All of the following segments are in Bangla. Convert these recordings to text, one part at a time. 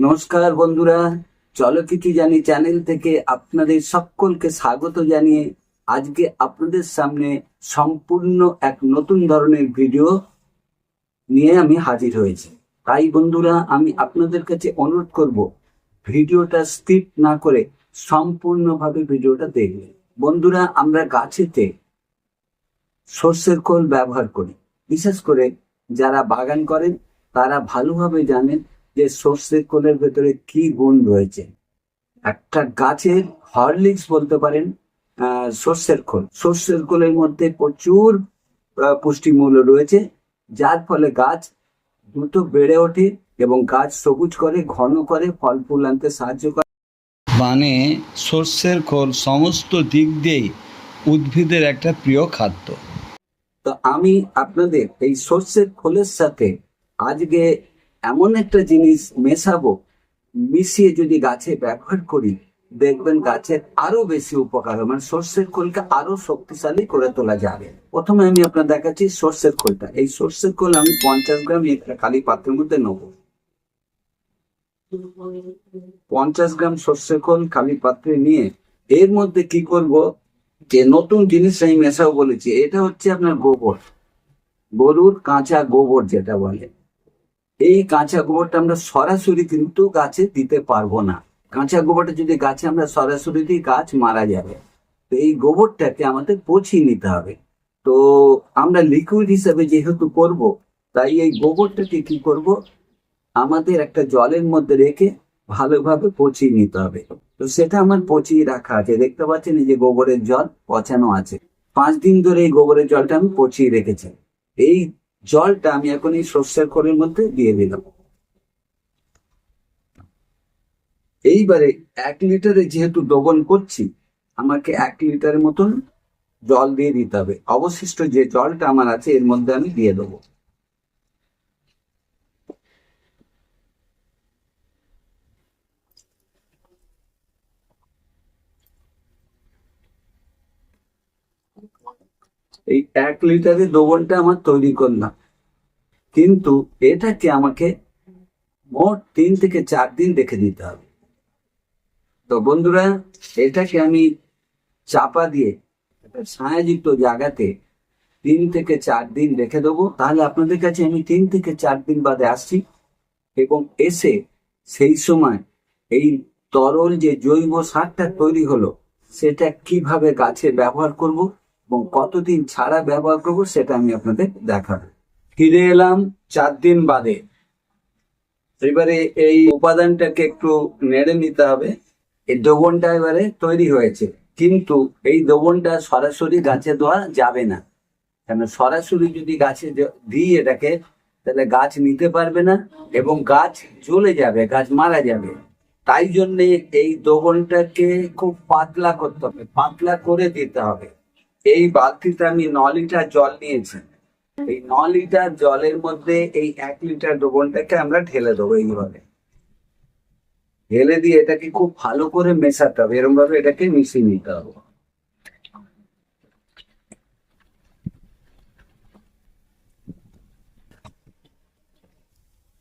নমস্কার বন্ধুরা চলো কিছু জানি চ্যানেল থেকে আপনাদের সকলকে স্বাগত জানিয়ে আজকে আপনাদের সামনে সম্পূর্ণ এক নতুন ধরনের ভিডিও নিয়ে আমি হাজির হয়েছি। তাই বন্ধুরা, আমি আপনাদের কাছে অনুরোধ করব, ভিডিওটা স্কিপ না করে সম্পূর্ণভাবে ভিডিওটা দেখবে বন্ধুরা, আমরা গাছেতে সর্ষের খোল ব্যবহার করি। বিশেষ করে যারা বাগান করেন, তারা ভালোভাবে জানেন যে সর্ষের খোলের ভেতরে কি গুণ রয়েছে? একটা গাছের হরলিক্স বলতে পারেন সর্ষের খোল। সর্ষের খোলের মধ্যে প্রচুর পুষ্টিমূল্য রয়েছে যার ফলে গাছ দ্রুত বেড়ে ওঠে এবং গাছ সবুজ করে ঘন করে ফল ফুল আনতে সাহায্য করে। মানে সর্ষের খোল সমস্ত দিক দিয়েই উদ্ভিদের একটা প্রিয় খাদ্য। তো আমি আপনাদের এই সর্ষের খোলের সাথে আজকে এমন একটা জিনিস মেশাবো, মিশিয়ে যদি গাছে ব্যবহার করি, দেখবেন গাছের আরও বেশি উপকার হবে। মানে সর্ষের খোলকে আরও শক্তিশালী করে তোলা যাবে। প্রথমে আমি আপনার দেখাচ্ছি সর্ষের খোলটা। এই সর্ষের খোল আমি পঞ্চাশ গ্রাম একটা খালি পাত্রের মধ্যে নেব। পঞ্চাশ গ্রাম সর্ষের খোল খালি পাত্রে নিয়ে এর মধ্যে কি করব, যে নতুন জিনিস আমি মেশাও বলেছি, এটা হচ্ছে আপনার গোবর। গরুর কাঁচা গোবর যেটা বলে। এই কাঁচা গোবরটা আমরা সরাসরি কিন্তু গাছে দিতে পারব না। কাঁচা গোবরটা যদি গাছে আমরা সরাসরি দিই, গাছ মারা যাবে। তো এই গোবরটাকে আমাদের পচিয়ে নিতে হবে। তো আমরা লিকুইড হিসাবে যেহেতু করব, তাই এই গোবরটাকে কি করব? আমাদের একটা জলের মধ্যে রেখে ভালোভাবে পচিয়ে নিতে হবে। তো সেটা আমার পচিয়ে রাখা আছে। দেখতে পাচ্ছেন এই যে গোবরের জল পচানো আছে। পাঁচ দিন ধরে এই গোবরের জলটা আমি পচিয়ে রেখেছি। এই জলটা আমি এখন এই সর্ষের খড়ের মধ্যে দিয়ে দিলাম। এইবারে এক লিটারে যেহেতু দোবন করছি, আমাকে এক লিটারের মতন জল দিয়ে দিতে হবে। অবশিষ্ট যে জলটা আমার আছে, এর মধ্যে আমি দিয়ে দেবো। এই এক লিটারের দ্রবণটা আমার তৈরি করলাম। কিন্তু এটাকে আমাকে মোট তিন থেকে চার দিন রেখে দিতে হবে। তো বন্ধুরা, এটাকে আমি চাপা দিয়ে একটা ছায়াযুক্ত জায়গাতে তিন থেকে চার দিন রেখে দেবো। তাহলে আপনাদের কাছে আমি তিন থেকে চার দিন বাদে আসছি এবং এসে সেই সময় এই তরল যে জৈব সারটা তৈরি হলো, সেটা কীভাবে গাছে ব্যবহার করব এবং কতদিন ছাড়া ব্যবহার করব সেটা আমি আপনাদের দেখাবো। ফিরে এলাম চার দিন বাদে। এবারে এই উপাদানটাকে একটু নেড়ে নিতে হবে। এই দ্রবণটা এবারে তৈরি হয়েছে। কিন্তু এই দ্রবণটা সরাসরি গাছে দেওয়া যাবে না। কেন? সরাসরি যদি গাছে দিই এটাকে, তাহলে গাছ নিতে পারবে না এবং গাছ জ্বলে যাবে, গাছ মারা যাবে। তাই জন্যে এই দ্রবণটাকে খুব পাতলা করতে হবে। পাতলা করে দিতে হবে। এই বালতিতে আমি ন লিটার জল নিয়েছি। এই ন লিটার জলের মধ্যে এই এক লিটার দ্রবণটাকে আমরা ঢেলে দেবো এইভাবে। ঢেলে দিয়ে এটাকে খুব ভালো করে মেশাতে হবে। এরকম ভাবে এটাকে মিশিয়ে নিতে হবে।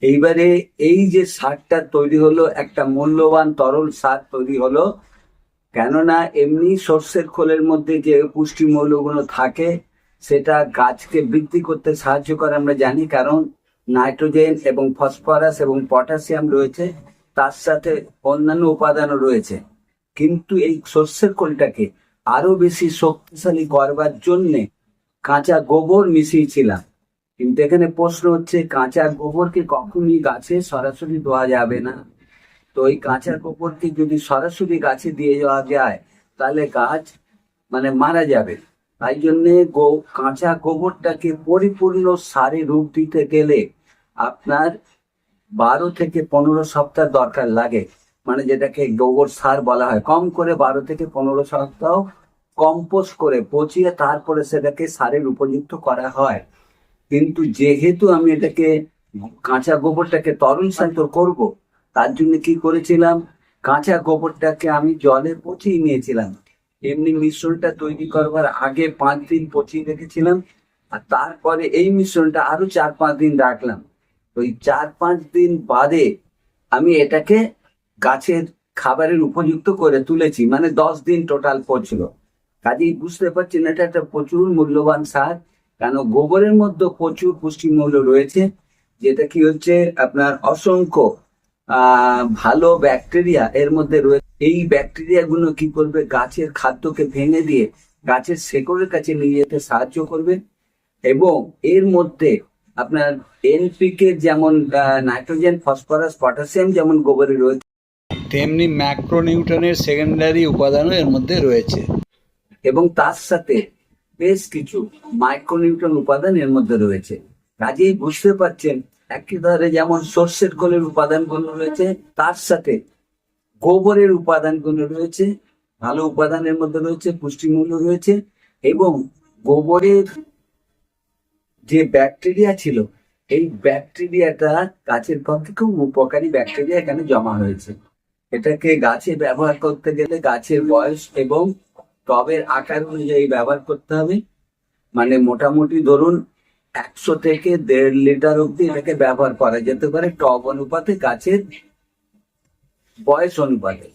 এইবারে এই যে সারটা তৈরি হলো, একটা মূল্যবান তরল সার তৈরি হলো কেননা এমনি সর্ষের খোলের মধ্যে যে পুষ্টি মৌলগুলো থাকে, সেটা গাছকে বৃদ্ধি করতে সাহায্য করে, আমরা জানি। কারণ নাইট্রোজেন এবং ফসফরাস এবং পটাশিয়াম রয়েছে, তার সাথে অন্যান্য উপাদানও রয়েছে। কিন্তু এই সর্ষের খোলটাকে আরও বেশি শক্তিশালী করবার জন্যে কাঁচা গোবর মিশিয়েছিলাম। কিন্তু এখানে প্রশ্ন হচ্ছে, কাঁচা গোবরকে কখনই গাছে সরাসরি দেওয়া যাবে না। তো এই কাঁচা গোবরকে যদি সরাসরি গাছে দিয়ে যাওয়া যায়, তাহলে গাছ মানে মারা যাবে। তাই জন্যে গো, কাঁচা গোবরটাকে পরিপূর্ণ সারে রূপ দিতে গেলে আপনার বারো থেকে পনেরো সপ্তাহ দরকার লাগে। মানে যেটাকে গোবর সার বলা হয়। কম করে বারো থেকে পনেরো সপ্তাহ কম্পোস্ট করে পচিয়ে তারপরে সেটাকে সারের উপযুক্ত করা হয়। কিন্তু যেহেতু আমি এটাকে কাঁচা গোবরটাকে তরল শান্ত করব তার জন্য কি করেছিলাম? কাঁচা গোবরটাকে আমি জলে পচিয়ে নিয়েছিলাম। এমনি মিশ্রণটা তৈরি করবার আগে পাঁচ দিন পচিয়ে রেখেছিলাম আর তারপরে এই মিশ্রণটা আরও চার পাঁচ দিন রাখলাম। ওই চার পাঁচ দিন বাদে আমি এটাকে গাছের খাবারের উপযুক্ত করে তুলেছি মানে দশ দিন টোটাল পড়ছিল কাজেই বুঝতে পারছেন এটা একটা প্রচুর মূল্যবান সার, কেন গোবরের মধ্যে প্রচুর পুষ্টিমূল্য রয়েছে, যেটা কি হচ্ছে আপনার অসংখ্য ভালো ব্যাকটেরিয়া এর মধ্যে রয়েছে এই ব্যাকটেরিয়া গুলো কি করবে? গাছের খাদ্যকে ভেঙে দিয়ে গাছের শেকড়ের কাছে নিয়ে যেতে সাহায্য করবে এবং এর মধ্যে আপনার এনপিকে যেমন নাইট্রোজেন ফসফরাস পটাশিয়াম যেমন গোবরে রয়েছে তেমনি ম্যাক্রোনিউটনের সেকেন্ডারি উপাদানও এর মধ্যে রয়েছে। এবং তার সাথে বেশ কিছু মাইক্রোনিউট্রন উপাদান এর মধ্যে রয়েছে। কাজেই বুঝতে পারছেন একেবারে যেমন সর্ষের খোলের উপাদানগুলো রয়েছে, তার সাথে গোবরের উপাদানগুলো রয়েছে, ভালো উপাদানের মধ্যে রয়েছে, পুষ্টিমূল্য রয়েছে এবং গোবরের যে ব্যাকটেরিয়া ছিল, এই ব্যাকটেরিয়াটা গাছের পক্ষে খুব উপকারী ব্যাকটেরিয়া এখানে জমা হয়েছে। এটাকে গাছে ব্যবহার করতে গেলে গাছের বয়স এবং টবের আকার অনুযায়ী ব্যবহার করতে হবে। মানে মোটামুটি ধরুন একশো থেকে দেড় লিটার অব্দি এটাকে ব্যবহার করা যেতে পারে। টব অনুপাতে, গাছের বয়স অনুপাতে।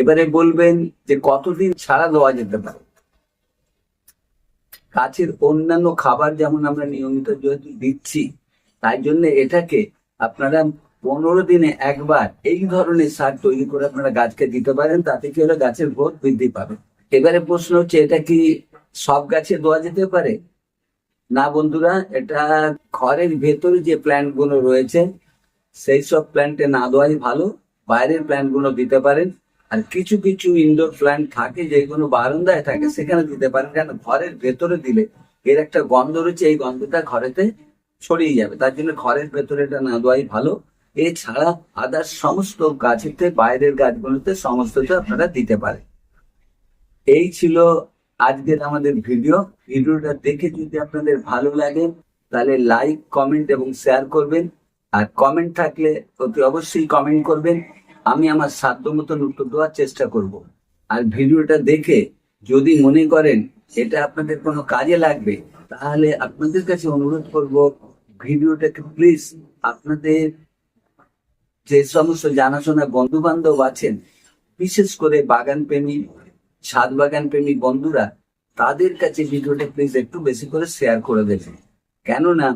এবারে বলবেন যে কতদিন ছাড়া দেওয়া যেতে পারে? গাছের অন্যান্য খাবার যেমন আমরা নিয়মিত যেহেতু দিচ্ছি, তাই জন্য এটাকে আপনারা পনেরো দিনে একবার এই ধরনের সার তৈরি করে আপনারা গাছকে দিতে পারেন, তাতে কি হলে গাছের গ্রোথ বৃদ্ধি পাবে। এবারে প্রশ্ন হচ্ছে, এটা কি সব গাছে দেওয়া যেতে পারে? না বন্ধুরা, এটা ঘরের ভেতরে যে প্ল্যান্টগুলো রয়েছে, সেই সব প্ল্যান্টে না দেওয়াই ভালো, বাইরের প্ল্যান্টগুলো দিতে পারেন। আর কিছু কিছু ইনডোর প্ল্যান্ট থাকে, যেগুলো বারান্দায় থাকে, সেখানে দিতে পারেন। কারণ ঘরের ভেতরে দিলে এর একটা গন্ধ রয়েছে, এই গন্ধটা ঘরেতে ছড়িয়ে যাবে। তার জন্য ঘরের ভেতরে এটা না দেওয়াই ভালো। এছাড়া আদার সমস্ত গাছেতে, বাইরের গাছগুলোতে সমস্তটা আপনারা দিতে পারেন। এই ছিল আজকের আমাদের ভিডিও ভিডিওটা দেখে যদি আপনাদের ভালো লাগে, তাহলে লাইক কমেন্ট এবং শেয়ার করবেন। আর কমেন্ট থাকলে অতি অবশ্যই কমেন্ট করবেন। আমি আমার সাধ্য মতন উত্তর দেওয়ার চেষ্টা করব। আর ভিডিওটা দেখে যদি মনে করেন এটা আপনাদের কোনো কাজে লাগবে, তাহলে আপনাদের কাছে অনুরোধ করব ভিডিওটাকে প্লিজ আপনাদের যে সমস্ত জানাশোনা বন্ধু বান্ধব আছেন, বিশেষ করে বাগান প্রেমী ছাদ বাগান প্রেমী বন্ধুরা, তাদের কাছে ভিডিওটা প্লিজ একটু বেশি করে শেয়ার করে দেবেন। কেননা,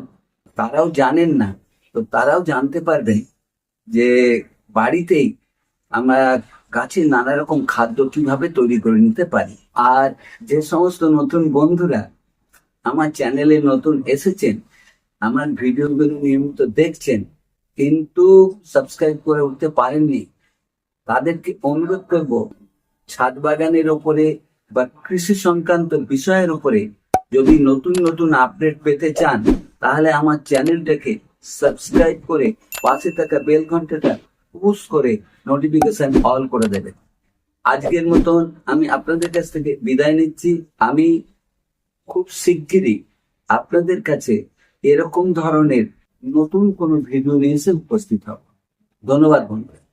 তারাও জানেন না, তো তারাও জানতে পারবেন যে বাড়িতেই আমরা গাছের নানা রকম খাদ্য কীভাবে তৈরি করে নিতে পারি। আর যে সমস্ত নতুন বন্ধুরা আমার চ্যানেলে নতুন এসেছেন আমার ভিডিওগুলো নিয়মিত দেখছেন, কিন্তু সাবস্ক্রাইব করে উঠতে পারেননি। তাদেরকে অনুরোধ করব, ছাদ বাগানের ওপরে বা কৃষি সংক্রান্ত বিষয়ের উপরে যদি নতুন নতুন আপডেট পেতে চান, তাহলে আমার চ্যানেলটাকে সাবস্ক্রাইব করে পাশে থাকা বেল ঘন্টাটা পুশ করে নোটিফিকেশন অল করে দেবে। আজকের মতন আমি আপনাদের কাছ থেকে বিদায় নিচ্ছি। আমি খুব শিগগিরই আপনাদের কাছে এরকম ধরনের নতুন কোনো ভিডিও নিয়ে উপস্থিত হব। ধন্যবাদ বন্ধুরা।